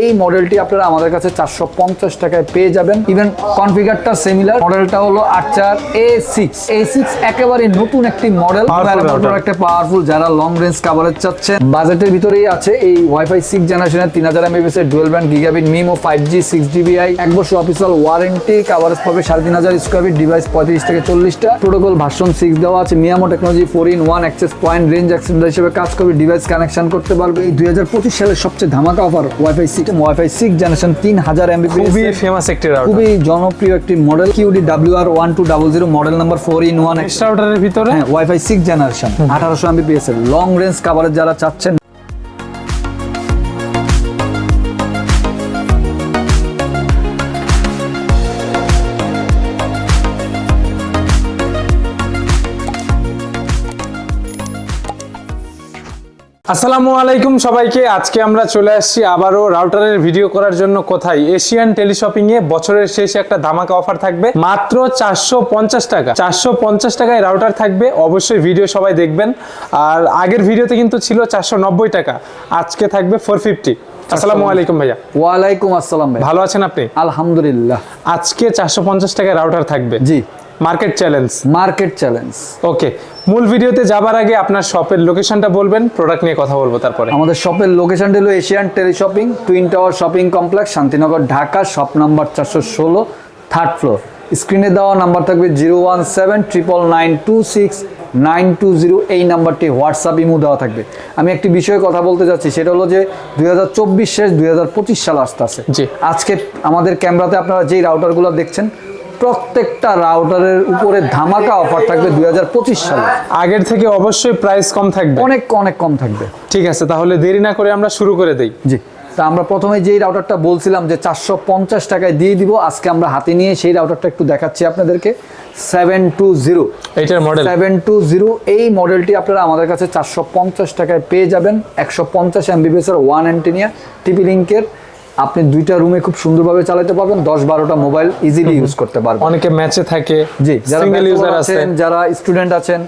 এই মডেলটি আপনারা আমাদের কাছে চারশো পঞ্চাশ টাকায় পেয়ে যাবেন। ইভেন কনফিগারটা সিমিলার মডেলটা হলো আর্চার এ সিক্স এ সিক্স একেবারে নতুন একটি মডেল। একটা পাওয়ারফুল যারা লং রেঞ্জ কাভারেজ চাচ্ছেন বাজেটের ভিতরেই আছে এই ওয়াইফাই সিক্স জেনারেশনের তিন হাজার এমবিপিএস এর dual band gigabit MIMO five G six dBi এক বছর অফিসিয়াল ওয়ারেন্টি কাভারেজ পাবে সাড়ে তিন হাজার স্কোয়ার ফিট ডিভাইস পঁয়ত্রিশ থেকে চল্লিশটা। প্রোটোকল ভার্সন সিক্স দেওয়া আছে। MIMO technology four in one access point range extender হিসেবে কাজ করবে। ডিভাইস কানেকশন করতে পারবে। এই দুই হাজার পঁচিশ সালের সবচেয়ে ধামাকা offer WiFi six WiFi six generation তিন হাজার এমবি খুবই ফেমাস একটি খুবই জনপ্রিয় একটি model Cudy W R one two double zero model number four in one extra রাউটারের ভিতরে? হ্যাঁ ওয়াইফাই সিক্স জেনারেশন আঠারোশো এমবিপিএস এর। লং রেঞ্জ কাভারেজ যারা চাচ্ছেন আসসালামু আলাইকুম সবাইকে। আজকে আমরা চলে আসছি আবারও রাউটারের ভিডিও করার জন্য কোথায়? এশিয়ান টেলিশপিং এ বছরের শেষে একটা ধামাকা অফার থাকবে। মাত্র চারশো পঞ্চাশ টাকা। চারশো পঞ্চাশ টাকায় রাউটার থাকবে। অবশ্যই ভিডিও সবাই দেখবেন। আর আগের ভিডিওতে কিন্তু ছিল চারশো নব্বই টাকা। আজকে থাকবে ফোর ফিফটি আসসালামু আলাইকুম ভাইয়া। ওয়ালাইকুম আসসালাম ভাই। ভালো আছেন আপনি? আলহামদুলিল্লাহ। আজকে চারশো পঞ্চাশ টাকায় রাউটার থাকবে। জি। Market challenge market challenge okay মূল ভিডিওতে যাবার আগে আপনার শপের লোকেশনটা বলবেন প্রোডাক্ট নিয়ে কথা বলব তারপরে। আমাদের শপের লোকেশন হলো Asian teleshopping twin tower shopping complex Shantinagar Dhaka shop number চারশো ষোলো থার্ড ফ্লোর স্ক্রিনে দেওয়া নাম্বার থাকবে zero one seven triple nine two six nine two zero এই নাম্বারটি হোয়াটসঅ্যাপ ইমো দেওয়া থাকবে। আমি একটি বিষয়ে কথা বলতে চাচ্ছি সেটা হলো যে দুই হাজার চব্বিশ শেষ দুই হাজার পঁচিশ সাল আসতে আছে জি। আজকে আমাদের ক্যামেরাতে আপনারা যেই রাউটারগুলো দেখছেন প্রত্যেকটা রাউটারের উপরে ধামাকা অফার থাকবে দুই হাজার পঁচিশ সালে। আগের থেকে অবশ্যই প্রাইস কম থাকবে। অনেক অনেক কম থাকবে। ঠিক আছে তাহলে দেরি না করে আমরা শুরু করে দেই। জি তা আমরা প্রথমে যেই রাউটারটা বলছিলাম যে চারশো পঞ্চাশ টাকায় দিয়ে দিব আজকে আমরা হাতে নিয়ে সেই রাউটারটা একটু দেখাচ্ছি আপনাদেরকে। সেভেন টু জিরো এইটার মডেল সেভেন টু জিরো এই মডেলটি আপনারা আমাদের কাছে চারশো পঞ্চাশ টাকায় পেয়ে যাবেন। একশো পঞ্চাশ এমবিবিএস এর ওয়ান অ্যান্টিনিয়া টিপি লিঙ্কের আপনি দুইটা রুমে খুব সুন্দরভাবে চালাতে পারবেন দশ বারোটা মোবাইল ইজিলি ইউজ করতে পারবেন। অনেকে ম্যাচে থাকে জি যারা ইউজার আছেন যারা স্টুডেন্ট আছেন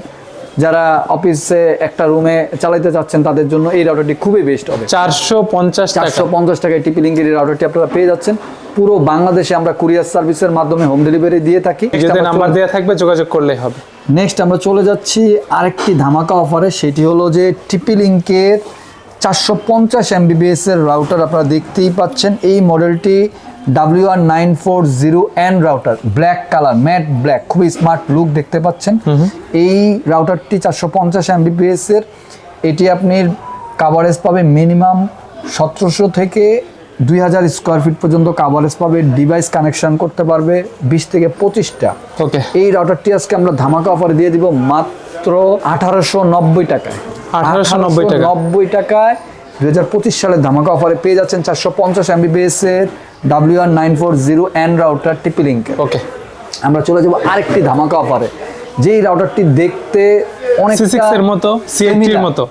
যারা অফিসে একটা রুমে চালাতে চাচ্ছেন তাদের জন্য এই রাউটারটি খুবই বেস্ট হবে। চারশো পঞ্চাশ চারশো পঞ্চাশ টাকায় টিপি লিঙ্কের এই রাউটারটি আপনারা পেয়ে যাচ্ছেন। পুরো বাংলাদেশে আমরা কুরিয়ার সার্ভিসের মাধ্যমে হোম ডেলিভারি দিয়ে থাকি। নাম্বার দেওয়া থাকবে যোগাযোগ করলেই হবে। নেক্সট আমরা চলে যাচ্ছি আরেকটি ধামাকা অফারে সেটি হলো যে টিপি লিঙ্কের চারশো পঞ্চাশ এমবিবিএস এর রাউটার আপনারা দেখতেই পাচ্ছেন। এই মডেলটি W R nine four zero N router black colour matte black খুবই স্মার্ট লুক দেখতে পাচ্ছেন। এই রাউটারটি চারশো পঞ্চাশ এমবিপিএস এর। এটি আপনি কাভারেজ পাবে মিনিমাম সতেরোশো থেকে দুই হাজার স্কোয়ার ফিট পর্যন্ত কাভারেজ পাবে ডিভাইস কানেকশন করতে পারবে বিশ থেকে পঁচিশটা। ওকে এই রাউটারটি আজকে আমরা ধামাকা অফারে দিয়ে দিব মাত্র আঠারোশো নব্বই টাকায়। 1890 টাকা। নব্বই টাকায় দুই হাজার পঁচিশ সালের ধামাকা অফারে পেয়ে যাচ্ছেন চারশো পঞ্চাশ এমবিবিএস এর W R nine four zero N router TP লিঙ্কের ওকে আমরা চলে যাব আরেকটি ধামাকা অফারে। যেই রাউটারটি দেখতে অনেক C6 এর মতো, C80 এর মতো।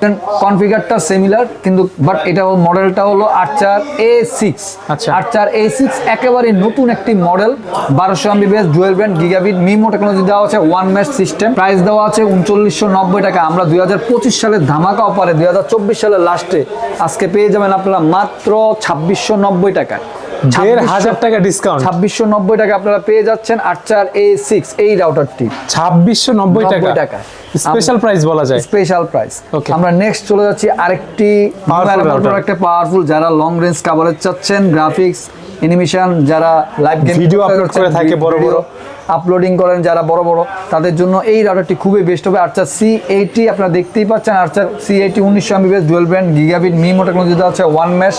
কনফিগারটা সিমিলার কিন্তু বাট এটা মডেলটা হলো আর্চার এ সিক্স আচ্ছা। আর্চার এ সিক্স একেবারে নতুন একটি মডেল বারোশো Mbps dual band gigabit MIMO technology দেওয়া আছে ওয়ান ম্যাচ সিস্টেম প্রাইস দেওয়া আছে উনচল্লিশশো নব্বই টাকা। আমরা দুই হাজার পঁচিশ সালের ধামাকা অফারে দুই হাজার চব্বিশ সালের লাস্টে আজকে পেয়ে যাবেন আপনারা মাত্র ছাব্বিশশো নব্বই টাকায়। দেড় হাজার টাকা ডিসকাউন্ট ছাব্বিশশো নব্বই টাকা আপনারা পেয়ে যাচ্ছেন আর্চার এ সিক্স এই রাউটারটি ছাব্বিশশো নব্বই টাকা। টাকা। স্পেশাল প্রাইস বলা যায়। স্পেশাল প্রাইস আমরা নেক্সট চলে যাচ্ছি আরেকটি একটা পাওয়ারফুল যারা লং রেঞ্জ কাভারেজ চাচ্ছেন গ্রাফিক্স অ্যানিমেশন যারা লাইভ গেম ভিডিও আপলোড করে থাকে বড় বড়। আপলোডিং করেন যারা বড় বড় তাদের জন্য এই রাউটারটি খুবই বেস্ট হবে। আচ্ছা সি এইটি আপনারা দেখতেই পাচ্ছেন আচ্ছা সি এইটি উনিশশো Mbps dual band gigabit MIMO technology দেওয়া আছে ওয়ান ম্যাশ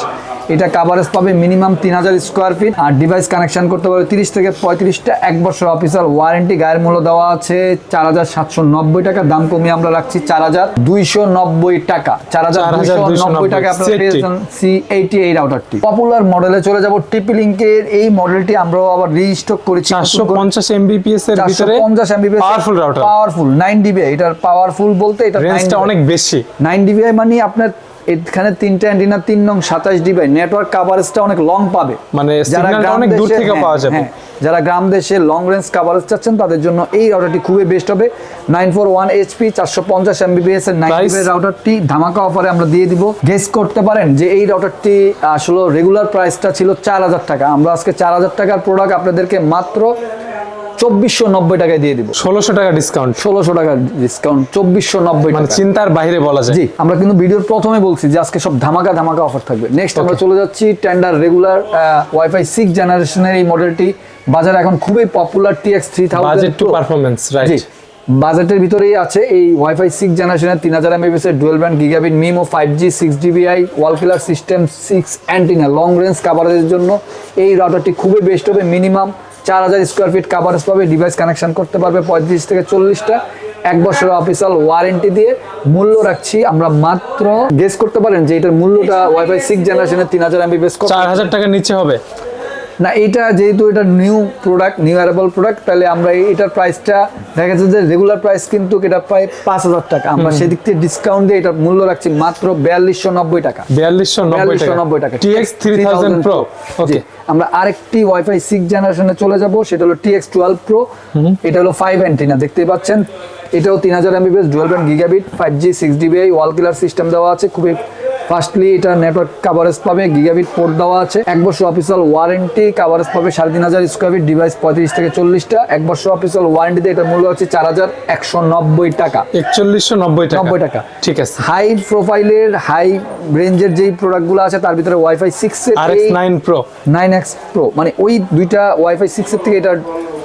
এটা কাভারেজ পাবে মিনিমাম তিন হাজার স্কোয়ার ফিট আর ডিভাইস কানেকশন করতে পারবে তিরিশ থেকে পঁয়ত্রিশটা এক বছর অফিসার ওয়ারেন্টি গায়ের মূল্য দেওয়া আছে চার হাজার সাতশো নব্বই টাকা দাম কমিয়ে আমরা রাখছি চার হাজার দুইশো নব্বই টাকা। চার হাজার দুইশো নব্বই টাকা আপনারা পেয়েছেন সি এইটি এই রাউটারটি পপুলার মডেলে চলে যাব। টিপি লিঙ্কের এই মডেলটি আমরাও আবার রিস্টক করেছি। চারশো পঞ্চাশ এমবিপিএস এর ভিতরে Mbps powerful router powerful nine dBi এটার পাওয়ারফুল বলতে এটা রেঞ্জটা অনেক বেশি। নাইন ডিবিআই মানে আপনার এখানে তিনটা অ্যান্টিনা তিন নং সাতাশ ডিবাই নেটওয়ার্ক কাভারেজটা অনেক লং পাবে। মানে যারা অনেক দূর থেকে হ্যাঁ, পাওয়া যাবে। হ্যাঁ, যারা গ্রাম দেশে লং রেঞ্জ কাভারেজ চাচ্ছেন তাদের জন্য এই রাউটারটি খুবই বেস্ট হবে। নাইন ফোর ওয়ান এইচপি চারশো পঞ্চাশ এমবিবিএস এর নাইন? রাউটারটি ধামাকা অফারে আমরা দিয়ে দিব। গেস করতে পারেন যে এই রাউটারটি আসলে রেগুলার প্রাইসটা ছিল চার হাজার টাকা। আমরা আজকে চার হাজার টাকার প্রোডাক্ট আপনাদেরকে মাত্র চব্বিশশো নব্বই টাকায় দিয়ে দিব। ষোলোশো টাকা ডিসকাউন্ট ষোলোশো টাকার ডিসকাউন্ট চব্বিশশো নব্বই মানে টাকা চিন্তার বাইরে বলা যায়। জি আমরা কিন্তু ভিডিওর প্রথমে বলছি যে আজকে সব ধামাকা ধামাকা অফার থাকবে। নেক্সট আমরা চলে যাচ্ছি টেন্ডার রেগুলার ওয়াইফাই সিক্স জেনারেশনের এই মডেলটি বাজারে এখন খুবই popular TX three budget to performance right বাজেটের ভিতরেই আছে এই ওয়াইফাই সিক্স জেনারেশনের তিন হাজার এমবিএস এর dual band gigabit MIMO five G six dBi wall killer system six antenna long range কাভারেজের জন্য। এই রাউটারটি খুবই বেস্ট হবে মিনিমাম চার হাজার স্কোয়ার ফিট কাভারেজ পাবে ডিভাইস কানেকশন করতে পারবে পঁয়ত্রিশ থেকে চল্লিশটা। এক বছর অফিসিয়াল ওয়ারেন্টি দিয়ে মূল্য রাখছি। আমরা মাত্র গেস করতে পারেন যে এটার মূল্যটা ওয়াইফাই সিক্স জেনারেশনের তিন হাজার এমবিএস চার হাজার টাকার নিচে হবে। না এটা যেহেতু এটা নিউ প্রোডাক্ট নিউ অ্যারেবল প্রোডাক্ট তাহলে আমরা এটার প্রাইসটা দেখা যাচ্ছে যে রেগুলার প্রাইস কিন্তু এটা প্রায় পাঁচ হাজার টাকা। আমরা সেদিক থেকে ডিসকাউন্ট দিয়ে এটার মূল্য রাখছি মাত্র বিয়াল্লিশশো নব্বই টাকা। বিয়াল্লিশশো নব্বই টাকা। TX three thousand pro okay আমরা আরেকটি ওয়াইফাই সিক্স জেনারেশনে চলে যাব সেটা হলো টিএক্স টুয়েলভ প্রো এটা হলো ফাইভ অ্যান্টিনা দেখতেই পাচ্ছেন? এটাও তিন হাজার Mbps dual band gigabit five G six dBi wall killer system দেওয়া আছে খুবই ফার্স্টলি এটা নেটওয়ার্ক কাভারেজ পাবে গিগাবিট পোর্ট দেওয়া আছে। এক বছর অফিসিয়াল ওয়ারেন্টি কাভারেজ পাবে সাড়ে তিন হাজার স্কোয়ার ফিট ডিভাইস পঁয়ত্রিশ থেকে চল্লিশটা। এক বছর অফিসিয়াল ওয়ারেন্টিতে এটা মূল্য হচ্ছে চার হাজার একশো নব্বই টাকা। একচল্লিশশো নব্বই নব্বই টাকা। ঠিক আছে। হাই প্রোফাইলের হাই রেঞ্জের যেই প্রোডাক্টগুলো আছে তার ভিতরে WiFi six R X nine pro nine X pro মানে ওই দুইটা ওয়াইফাই সিক্সের থেকে এটার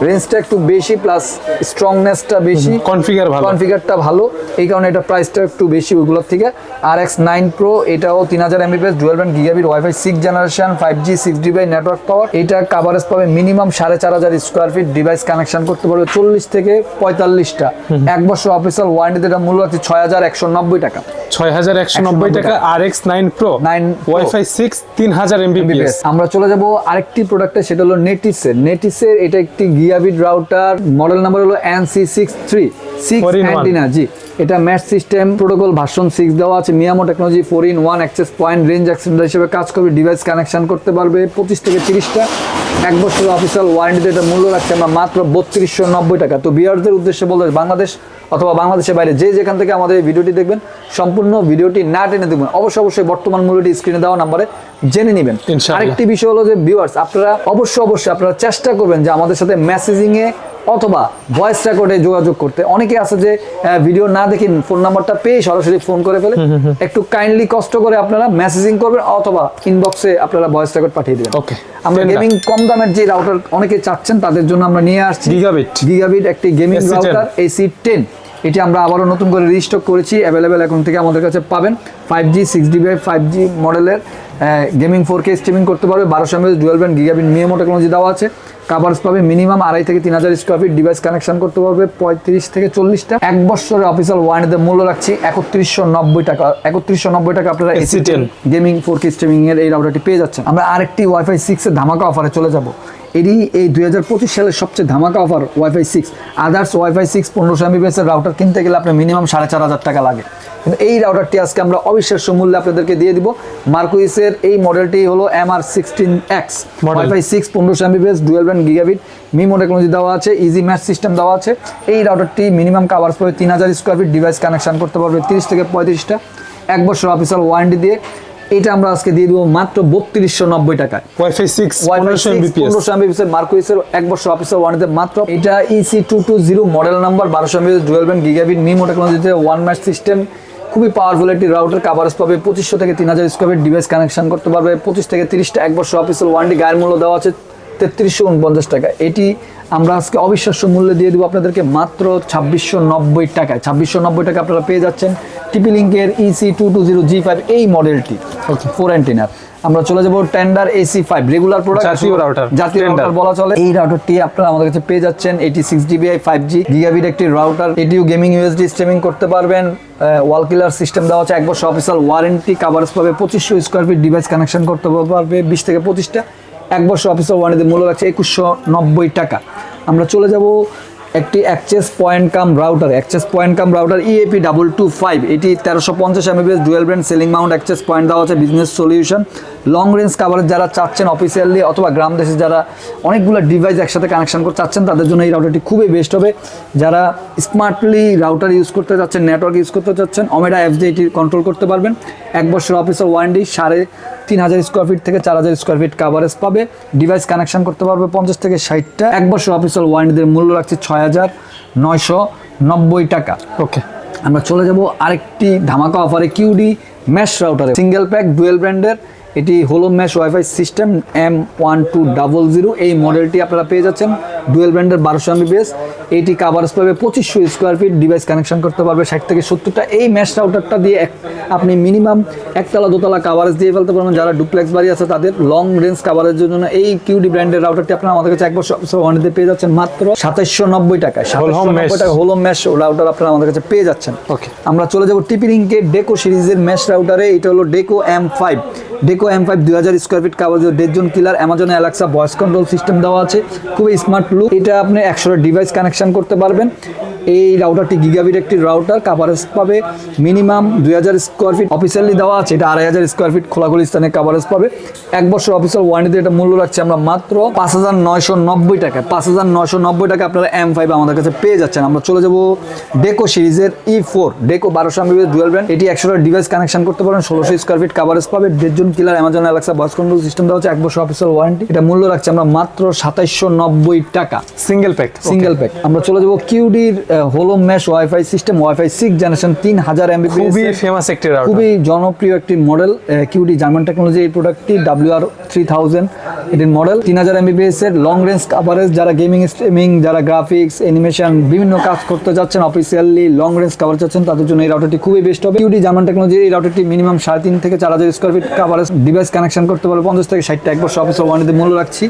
রেঞ্জটা একটু বেশি প্লাস স্ট্রংনেসটা বেশি। কনফিগার ভালো। কনফিগারটা ভালো। এই কারণে এটা প্রাইসটা একটু বেশি ওইগুলোর থেকে। আর এক্স নাইন প্রো এটাও তিন হাজার Mbps dual band gigabit WiFi six generation five G six dBi network power এটা কাভারেজ পাবে মিনিমাম সাড়ে চার হাজার স্কোয়ার ফিট ডিভাইস কানেকশন করতে পারবে চল্লিশ থেকে পঁয়তাল্লিশটা। এক বছর অফিসিয়াল ওয়ারেন্টিতে এটা মূল্য আছে ছয় হাজার একশো নব্বই টাকা। ছয় হাজার একশো নব্বই টাকা R X nine pro 9 Pro। WiFi six তিন হাজার এমবিপিএস আমরা চলে যাব আরেকটি প্রোডাক্টে সেটা হলো নেটিসের নেটিসের এটা একটি গিয়াবিট রাউটার মডেল নাম্বার হলো N C six three antenna জি। এটা mesh system protocol version six দেওয়া আছে। MIMO technology four in one access point range extender হিসেবে কাজ করবে ডিভাইস কানেকশন করতে পারবে। পঁচিশ থেকে তিরিশটা। এক বছর অফিসিয়াল ওয়ারেন্টিতে এটা মূল্য রাখছে আমরা মাত্র বত্রিশশো নব্বই টাকা। তো বিয়ারদের উদ্দেশ্যে বলতে বাংলাদেশ অথবা বাংলাদেশের বাইরে যে যেখান থেকে আমাদের এই ভিডিওটি দেখবেন সম্পূর্ণ ভিডিওটি না টেনে দেখবেন। অবশ্যই অবশ্যই বর্তমান মূল্যটি স্ক্রিনে দেওয়া নাম্বারে জেনে নেবেন। আরেকটি বিষয় হলো যে ভিউয়ার্স আপনারা অবশ্যই অবশ্যই আপনারা চেষ্টা করবেন যে আমাদের সাথে মেসেজিং এ অথবা ভয়েস রেকর্ডে যোগাযোগ করতে। অনেকে আছে যে ভিডিও না দেখে ফোন নাম্বারটা পেয়ে সরাসরি ফোন করে ফেলে। একটু কাইন্ডলি কষ্ট করে আপনারা মেসেজিং করবেন অথবা ইনবক্সে আপনারা ভয়েস রেকর্ড পাঠিয়ে দেবেন। ওকে আমরা গেমিং কম দামের যে রাউটার অনেকে চাচ্ছেন তাদের জন্য আমরা নিয়ে আসছি। গিগাবিট গিগাবিট একটি gaming AC10 router AC ten এটি আমরা আবারও নতুন করে রিস্টক করেছি অ্যাভেলেবেল এখন থেকে আমাদের কাছে পাবেন। Five G six dB five G মডেলের গেমিং ফোর কে স্ট্রিমিং করতে পারবে। বারোশো Mbps dual band gigabit MIMO technology দেওয়া আছে। কাভার্স পাবে মিনিমাম আড়াই থেকে তিন হাজার স্কোয়ার ফিট ডিভাইস কানেকশন করতে পারবে পঁয়ত্রিশ থেকে চল্লিশটা। এক বছরের অফিসিয়াল ওয়ারেন্টিতে মূল্য রাখছি একত্রিশশো নব্বই টাকা। একত্রিশশো নব্বই টাকা আপনারা AC AC10 ten gaming four K streaming এর এই রাউটারটি পেয়ে যাচ্ছেন। আমরা আরেকটি ওয়াইফাই সিক্সের ধামাকা অফারে চলে যাব। এটি এই দুই হাজার পঁচিশ সালের সবচেয়ে ধামাকা offer WiFi six others WiFi six পনেরোশো এমবিপিএস এর রাউটার কিনতে গেলে আপনার মিনিমাম সাড়ে চার হাজার টাকা লাগে। কিন্তু এই রাউটারটি আজকে আমরা অবিশ্বাস্য মূল্যে আপনাদেরকে দিয়ে দিব। মার্কুইসের এই মডেলটি হলো M R sixteen X. WiFi six পনেরোশো Mbps dual band gigabit MIMO technology দেওয়া আছে ইজি ম্যাচ সিস্টেম দেওয়া আছে। এই রাউটারটি মিনিমাম কাভার্স পাবে তিন হাজার স্কোয়ার ফিট ডিভাইস কানেকশন করতে পারবে তিরিশ থেকে পঁয়ত্রিশটা। এক বছর অফিসিয়াল ওয়ারেন্টি দিয়ে। এটা আমরা আজকে দিয়ে দেবো মাত্র বত্রিশশো নব্বই টাকায়। ওয়াইফাই সিক্স পনেরোশো এমবিপিএস মার্কুইসের এক বছর অফিসের ওয়ারেন্টিতে মাত্র। এটা EC two two zero model number বারোশো এমবিপিএস ডুয়েল ব্যান্ড গিগাবিট মিমো টেকনোলজিতে ওয়ান ম্যাচ সিস্টেম খুবই পাওয়ারফুল একটি রাউটার কাভারেজ পাবে পঁচিশশো থেকে তিন হাজার স্কোয়ার ফিট ডিভাইস কানেকশন করতে পারবে। পঁচিশ থেকে তিরিশটা এক বছর অফিসিয়াল ওয়ারেন্টি গায়ের মূল্য দেওয়া আছে। তেত্রিশশো উনপঞ্চাশ টাকা। এটি আমরা আজকে অবিশ্বাস্য মূল্যে দিয়ে দেবো আপনাদেরকে মাত্র ছাব্বিশশো নব্বই টাকায়। ছাব্বিশশো নব্বই টাকা আপনারা পেয়ে যাচ্ছেন টিপি লিঙ্কের EC two two zero G five এই মডেলটি ফোর অ্যান্টিনার আমরা চলে যাব Tenda AC five regular product জাতীয় রাউটার বলা চলে। এই রাউটারটি আপনারা আমাদের কাছে পেয়ে যাচ্ছেন এটি six dBi five G gigabit একটি রাউটার এটিও গেমিং ইউএসডি স্ট্রিমিং করতে পারবেন। ওয়াল কিলার সিস্টেম দেওয়া আছে। এক বছর অফিসিয়াল ওয়ারেন্টি কাভারেজ পাবে। পঁচিশশো স্কোয়ার ফিট ডিভাইস কানেকশন করতে পারবে। বিশ থেকে পঁচিশটা। এক বছর অফিসিয়াল ওয়ানিদের মূল্য রাখছে একুশশো নব্বই টাকা। আমরা চলে যাব একটি access point cum router access point cum router EAP double two five এটি তেরোশো পঞ্চাশ Mbps dual band ceiling mount access point দেওয়া আছে business solution long range coverage যারা চাচ্ছেন অফিসিয়ালি অথবা গ্রাম দেশে যারা অনেকগুলো ডিভাইস একসাথে কানেকশন করতে চাচ্ছেন, তাদের জন্য এই রাউটারটি খুবই বেস্ট হবে। যারা স্মার্টলি রাউটার ইউজ করতে চাচ্ছেন নেটওয়ার্ক ইউজ করতে চাচ্ছেন অমেডা অ্যাপস দিয়ে এটি কন্ট্রোল করতে পারবেন। এক বছর অফিসের ওয়ারেন্টি সাড়ে তিন হাজার স্কোয়ার ফিট থেকে চার হাজার স্কোয়ার ফিট কাভারেজ পাবে। ডিভাইস কানেকশন করতে পারবে পঞ্চাশ থেকে ষাটটা। এক বছর অফিসিয়াল ওয়ারেন্টিদের মূল্য রাখছে ছয় হাজার নয়শো নব্বই টাকা। ওকে আমরা চলে যাব আরেকটি ধামাকা অফারে কিউডি ম্যাশ রাউটারে সিঙ্গেল প্যাক ডুয়েল ব্র্যান্ডের এটি হলো mesh WiFi system M one two double zero এই মডেলটি আপনারা পেয়ে যাচ্ছেন। ডুয়েল ব্র্যান্ডের বারোশো এমবিপিএস এইটি কাভারেজ পাবে পঁচিশশো স্কোয়ার ফিট ডিভাইস কানেকশন করতে পারবে ষাট থেকে সত্তরটা। এই ম্যাশ রাউটারটা দিয়ে এক আপনি মিনিমাম একতলা দোতলা কাভারেজ দিয়ে ফেলতে পারবেন। যারা ডুপ্লেক্স বাড়ি আছে তাদের লং রেঞ্জ কাভারেজের জন্য এই কিউডি ব্র্যান্ডের রাউটারটি আপনারা আমাদের কাছে এক বছর ওয়ারেন্টিতে পেয়ে যাচ্ছেন। মাত্র সাতাইশশো নব্বই টাকায়। সাতাইশশো নব্বই টাকা হোলো ম্যাশ রাউটার আপনারা আমাদের কাছে পেয়ে যাচ্ছেন। Okay. আমরা চলে যাব টিপি লিঙ্কের ডেকো সিরিজের ম্যাশ রাউটারে এটা হলো Deco M five Deco M five দুই হাজার square feet cover dead zone killer Amazon Alexa voice control system দেওয়া আছে। খুবই স্মার্ট লুক এটা আপনি একশো ডিভাইস কানেকশন করতে পারবেন। এই রাউটারটি গিগাবিট একটি রাউটার কাভারেজ পাবে মিনিমাম দুই হাজার স্কোয়ার ফিট অফিসিয়ালি দেওয়া আছে। এটা আড়াই হাজার স্কোয়ার ফিট খোলাখুলি স্থানে কাভারেজ পাবে। এক বছর অফিসিয়াল ওয়ারেন্টিতে এটা মূল্য রাখছি আমরা মাত্র পাঁচ হাজার নয়শো নব্বই টাকা পাঁচ হাজার নয়শো নব্বই টাকা আপনারা এম ফাইভ আমাদের কাছে পেয়ে যাচ্ছেন। আমরা চলে যাব ডেকো সিরিজের ই ফোর ডেকো বারোশো এমবি ডুয়েল ব্র্যান্ড এটি একশো ডিভাইস কানেকশন করতে পারেন ষোলোশো স্কোয়ার ফিট কাভারেজ পাবে। Dead zone killer Amazon Alexa voice control system দেওয়া হচ্ছে এক বছর অফিসিয়াল ওয়ারেন্টি এটা মূল্য রাখছি আমরা মাত্র সাতাইশশো নব্বই টাকা। সিঙ্গেল প্যাক সিঙ্গেল প্যাক আমরা চলে যাব কিউডির হোলো mesh WiFi system WiFi six generation তিন হাজার এমবি খুবই ফেমাস একটি খুবই জনপ্রিয় একটি মডেল কিউডি জার্মান টেকনোলজি এই প্রোডাক্টটি ডাব্লিউ আর থ্রি থাউজেন্ড এটির মডেল তিন হাজার এমবিবিএস এর লং রেঞ্জ কাভারেজ যারা গেমিং স্ট্রিমিং যারা গ্রাফিক্স অ্যানিমেশন বিভিন্ন কাজ করতে যাচ্ছেন অফিসিয়ালি লং রেঞ্জ কাভার চাচ্ছেন তাদের জন্য এই রাউটারটি খুবই বেস্ট হবে। কিউডি জার্মান টেকনোলজি এই রাউটারটি মিনিমাম সাড়ে তিন থেকে চার হাজার square feet coverage device connection করতে পারবে পঞ্চাশ থেকে ষাটটা এক বছর অফিসিয়াল ওয়ারেন্টিতে মূল্য রাখছি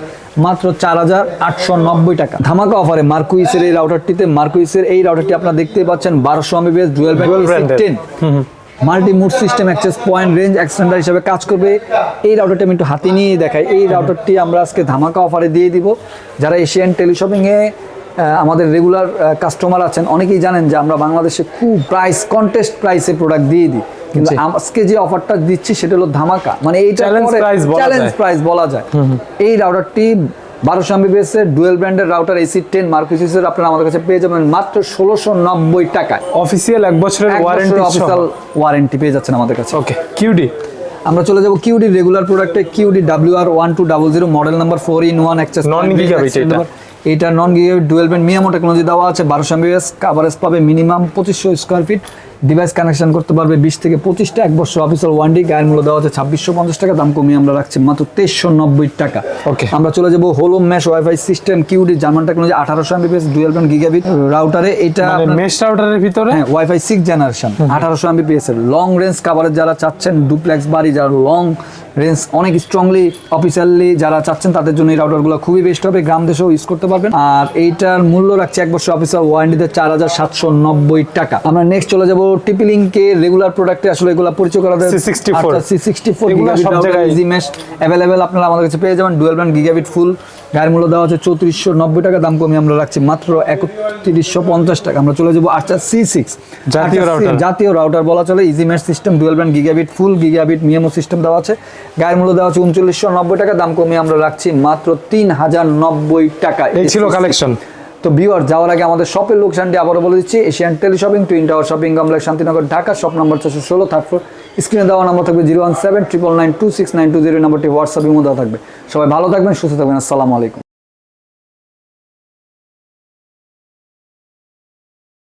মাত্র চার হাজার আটশো নব্বই টাকা। ধামাকা অফারে মার্কুইসের এই রাউটারটিতে মার্কুইসের এই রাউটারটি আপনারা দেখতে পাচ্ছেন বারোশো Mbps dual. Ten multi mode system access point range extender হিসেবে কাজ করবে। এই রাউটারটি আমি একটু হাতে নিয়ে দেখাই। এই রাউটারটি আমরা আজকে ধামাকা অফারে দিয়ে দিব। যারা এশিয়ান টেলিশপিংয়ে আমাদের রেগুলার কাস্টমার আছেন অনেকেই জানেন যে আমরা বাংলাদেশে খুব প্রাইস কন্টেস্ট প্রাইসে প্রোডাক্ট দিয়ে দিই। কিন্তু আজকে যে অফারটা দিচ্ছি সেটা হলো ধামাকা। মানে এই চ্যালেঞ্জ প্রাইস বলা যায়। এই রাউটারটি বারোশো এমবিবিএস এর ডুয়েল ব্র্যান্ডের রাউটার এসি টেন মার্কুসিসের আপনারা আমাদের কাছে পেয়ে যাবেন মাত্র ষোলোশো নব্বই টাকায়। অফিসিয়াল এক বছরের ওয়ারেন্টি অফিসিয়াল ওয়ারেন্টি পেয়ে যাচ্ছেন আমাদের কাছে। ওকে কিউডি আমরা চলে যাব কিউডি রেগুলার প্রোডাক্টে Cudy W R one two double zero model number four in one access Non-gigabit এটা। এটা non gigabit dual band MIMO technology দেওয়া আছে বারোশো এমবিএস কাভারেজ পাবে মিনিমাম পঁচিশশো স্কোয়ার ফিট ডিভাইস কানেকশন করতে পারবে বিশ থেকে পঁচিশটা এক বছর অফিসিয়াল ওয়ারেন্টি গায়ের মূল্য দেওয়া হচ্ছে ছাব্বিশশো পঞ্চাশ টাকা দাম কমিয়ে আমরা রাখছি মাত্র তেইশশো নব্বই টাকা। ওকে আমরা চলে যাব হোলোম mesh WiFi system QD German technology আঠারোশো এমবিএস ডুয়েল ব্যান্ড গিগাবিট রাউটারে এটা মানে মেশ রাউটারের ভিতরে? হ্যাঁ ওয়াইফাই সিক্স জেনারেশন আঠারোশো এমবিপিএস এর। লং রেঞ্জ কাভারেজ যারা চাচ্ছেন ডুপ্লেক্স বাড়ি যারা লং রেঞ্জ অনেক স্ট্রংলি অফিসিয়ালি যারা চাচ্ছেন তাদের জন্য এই রাউটারগুলো খুবই বেস্ট হবে গ্রাম দেশেও ইউজ করতে পারবেন। আর এইটার মূল্য রাখছে এক বছর অফিসিয়াল ওয়ারেন্টিতে চার হাজার সাতশো নব্বই টাকা। আমরা নেক্সট চলে যাব টিপি লিঙ্কে রেগুলার প্রোডাক্টে আসলে এগুলো পরিচয় করা C64 ইজি মেশ অ্যাভেলেবেল আপনারা আমাদের কাছে পেয়ে যাবেন। ডুয়েল ব্যান্ড গিগাবিট ফুল গায়ের মূল্য দেওয়া হচ্ছে চৌত্রিশশো নব্বই টাকা দাম কমিয়ে আমরা রাখছি মাত্র একত্রিশশো পঞ্চাশ টাকা। আমরা চলে যাব আচ্ছা সি সিক্স জাতীয় রাউটার বলা চলে। Easy mesh system dual band gigabit full gigabit MIMO system দেওয়া আছে। গায়ের মূল্য দেওয়া আছে উনচল্লিশশো নব্বই টাকা দাম কমিয়ে আমরা রাখছি মাত্র তিন হাজার নব্বই টাকা এই ছিল কালেকশন তো বিওয়ার যাওয়ার আগে আমাদের শপের লোকেশনটি আবারও বলে দিচ্ছি, Asian tele shopping twin tower shopping complex Shantinagar, Dhaka shop number চারশো ষোলো থার্ড ফ্লোর স্ক্রিনে দেওয়া নম্বর থাকবে zero one seven triple nine two six nine two zero নাম্বারটি হোয়াটসঅ্যাপের মধ্যে থাকবে। সবাই ভালো থাকবেন, সুস্থ থাকবেন, আসসালামু আলাইকুম।